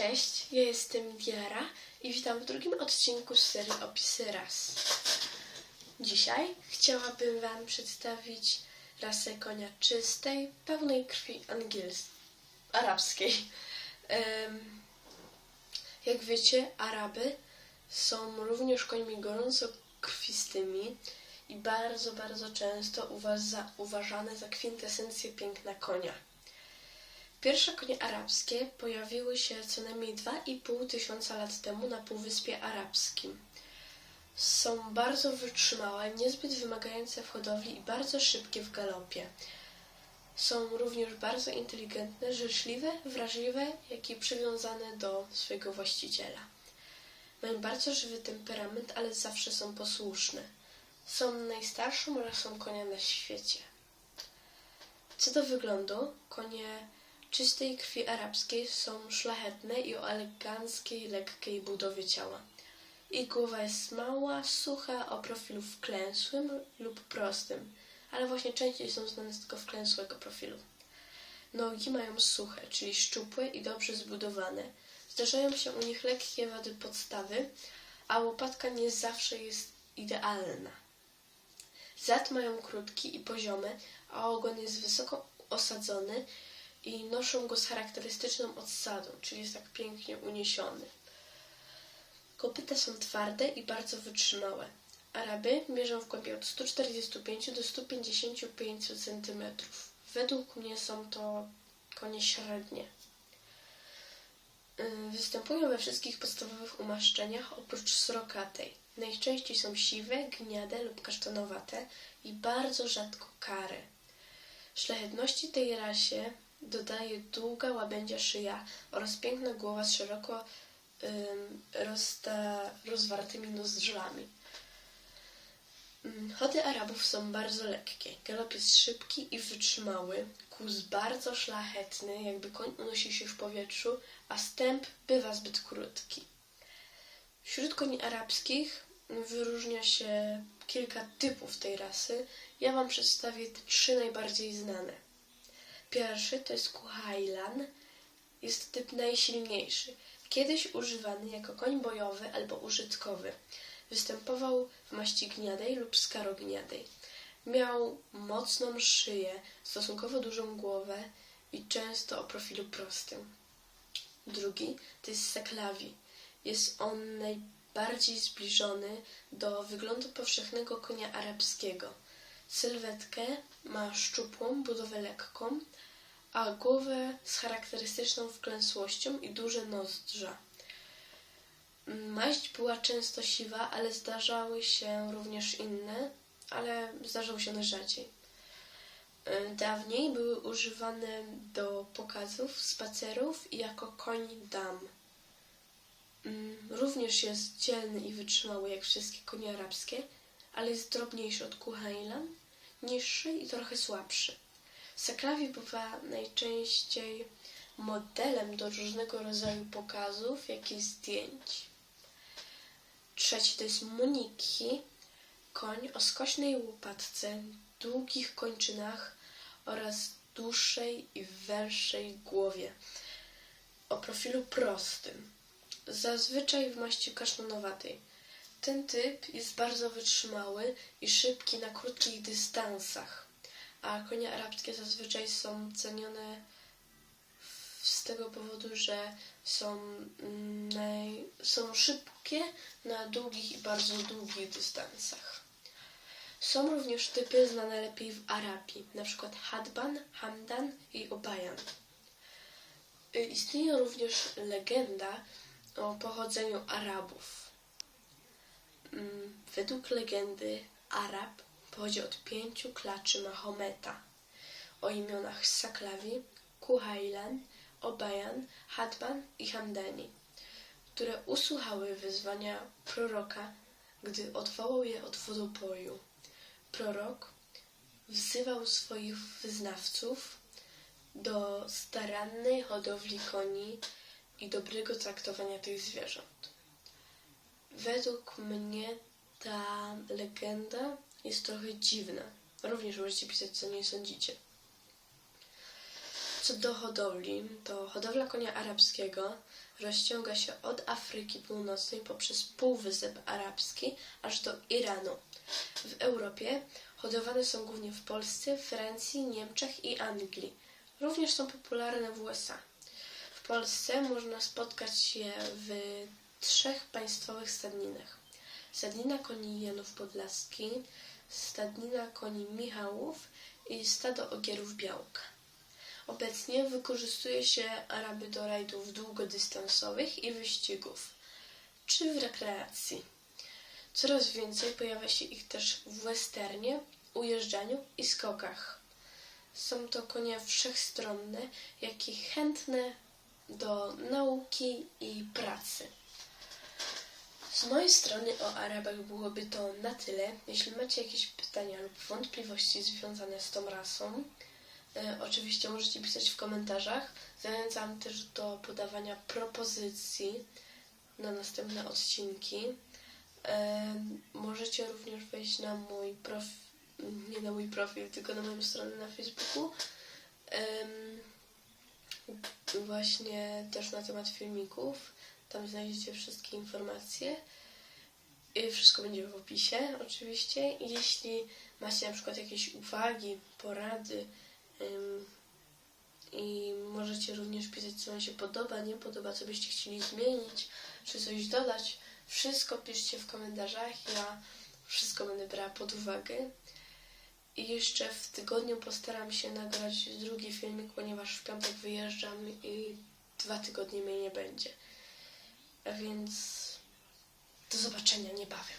Cześć, ja jestem Diara i witam w drugim odcinku z serii Opisy ras. Dzisiaj chciałabym Wam przedstawić rasę konia czystej, pełnej krwi angielskiej, arabskiej. Jak wiecie, Araby są również końmi gorąco krwistymi i bardzo, bardzo często uważa, uważane za kwintesencję piękna konia. Pierwsze konie arabskie pojawiły się co najmniej 2,5 tysiąca lat temu na Półwyspie Arabskim. Są bardzo wytrzymałe, niezbyt wymagające w hodowli i bardzo szybkie w galopie. Są również bardzo inteligentne, życzliwe, wrażliwe, jak i przywiązane do swojego właściciela. Mają bardzo żywy temperament, ale zawsze są posłuszne. Są najstarszą rasą konia na świecie. Co do wyglądu, konie czystej krwi arabskiej są szlachetne i o eleganckiej, lekkiej budowie ciała. Ich głowa jest mała, sucha, o profilu wklęsłym lub prostym, ale właśnie częściej są znane z tego wklęsłego profilu. Nogi mają suche, czyli szczupłe i dobrze zbudowane. Zdarzają się u nich lekkie wady podstawy, a łopatka nie zawsze jest idealna. Zad mają krótki i poziomy, a ogon jest wysoko osadzony i noszą go z charakterystyczną odsadą, czyli jest tak pięknie uniesiony. Kopyta są twarde i bardzo wytrzymałe. Araby mierzą w głębi od 145 do 155 cm. Według mnie są to konie średnie. Ym, Występują we wszystkich podstawowych umaszczeniach oprócz srokatej. Najczęściej są siwe, gniade lub kasztanowate i bardzo rzadko kare. Szlachetności tej rasie dodaje długa łabędzia szyja oraz piękna głowa z szeroko rozta, rozwartymi nozdrzami. Ym, Chody Arabów są bardzo lekkie. Galop jest szybki i wytrzymały. Kłus bardzo szlachetny, jakby koń unosi się w powietrzu, a stęp bywa zbyt krótki. Wśród koni arabskich wyróżnia się kilka typów tej rasy. Ja Wam przedstawię te trzy najbardziej znane. Pierwszy to jest Kuhailan. Jest typ najsilniejszy. Kiedyś używany jako koń bojowy albo użytkowy. Występował w maści gniadej lub skarogniadej. Miał mocną szyję, stosunkowo dużą głowę i często o profilu prostym. Drugi to jest Saklawi. Jest on najbardziej zbliżony do wyglądu powszechnego konia arabskiego. Sylwetkę ma szczupłą, budowę lekką, a głowę z charakterystyczną wklęsłością i duże nozdrza. Maść była często siwa, ale zdarzały się również inne, ale zdarzały się one rzadziej. Y, Dawniej były używane do pokazów, spacerów i jako koń dam. Mm, Również jest dzielny i wytrzymały jak wszystkie konie arabskie, ale jest drobniejszy od Kuhailan, niższy i trochę słabszy. Saklawi bywa najczęściej modelem do różnego rodzaju pokazów, jak i zdjęć. Trzeci to jest Moniki, koń o skośnej łopatce, długich kończynach oraz dłuższej i węższej głowie, o profilu prostym, zazwyczaj w maści kasztanowatej. Ten typ jest bardzo wytrzymały i szybki na krótkich dystansach, a konie arabskie zazwyczaj są cenione z tego powodu, że są, naj, są szybkie na długich i bardzo długich dystansach. Są również typy znane lepiej w Arabii, np. Hadban, Hamdan i Obayan. Y, Istnieje również legenda o pochodzeniu Arabów. Mm, Według legendy Arab pochodzi od pięciu klaczy Mahometa o imionach Saklawi, Kuhailan, Obayan, Hadban i Hamdani, które usłuchały wyzwania proroka, gdy odwołał je od wodopoju. Prorok wzywał swoich wyznawców do starannej hodowli koni i dobrego traktowania tych zwierząt. Według mnie ta legenda jest trochę dziwna. Również możecie pisać, co nie sądzicie. Co do hodowli, to hodowla konia arabskiego rozciąga się od Afryki Północnej poprzez Półwysep Arabski aż do Iranu. W Europie hodowane są głównie w Polsce, Francji, Niemczech i Anglii. Również są popularne w USA. W Polsce można spotkać je w trzech państwowych stadninach. Stadnina koni Janów Podlaski, stadnina koni Michałów i stado ogierów Białka. Obecnie wykorzystuje się Araby do rajdów długodystansowych i wyścigów, czy w rekreacji. Coraz więcej pojawia się ich też w westernie, ujeżdżaniu i skokach. Są to konie wszechstronne, jak i chętne do nauki i pracy. Z mojej strony o Arabach byłoby to na tyle. Jeśli macie jakieś pytania lub wątpliwości związane z tą rasą, e, oczywiście możecie pisać w komentarzach. Zachęcam też do podawania propozycji na następne odcinki. E, możecie również wejść na mój profil, nie na mój profil, tylko na moją stronę na Facebooku. Em, właśnie też na temat filmików. Tam znajdziecie wszystkie informacje. I wszystko będzie w opisie, oczywiście. Jeśli macie na przykład jakieś uwagi, porady ym, i możecie również pisać, co Wam się podoba, nie podoba, co byście chcieli zmienić, czy coś dodać, wszystko piszcie w komentarzach. Ja wszystko będę brała pod uwagę. I jeszcze w tygodniu postaram się nagrać drugi filmik, ponieważ w piątek wyjeżdżam i dwa tygodnie mnie nie będzie. Więc do zobaczenia niebawem.